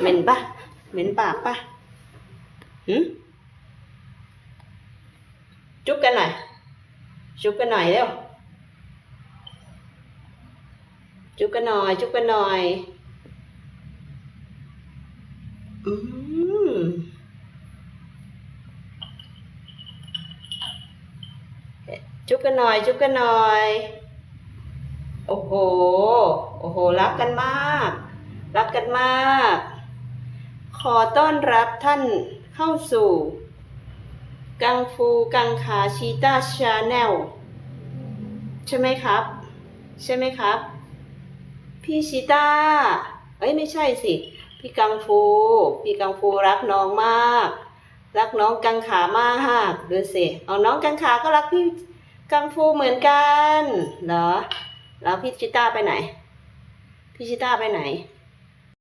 เหม็นปะเหม็นปากปะหืมจุ๊บกันหน่อย จุ๊บกันหน่อยเร็ว จุ๊บกันหน่อย จุ๊บกันหน่อย อืมจุ๊บกันหน่อย จุ๊บกันหน่อย โอ้โห โอ้โห รักกันมาก รักกันมาก ขอต้อนรับท่านเข้าสู่ กังฟูกังขาชีตาชาแนลใช่ไหมครับ ใช่ไหมครับ พี่ชีตาเอ้ยไม่ใช่สิ พี่กังฟู พี่กังฟูรักน้องมาก รักน้องกังขามากดูสิเอาน้องกังขาก็รักพี่กังฟูเหมือนกันเหรอแล้วพี่ชิต้าไปไหน พี่ชิต้าไปไหน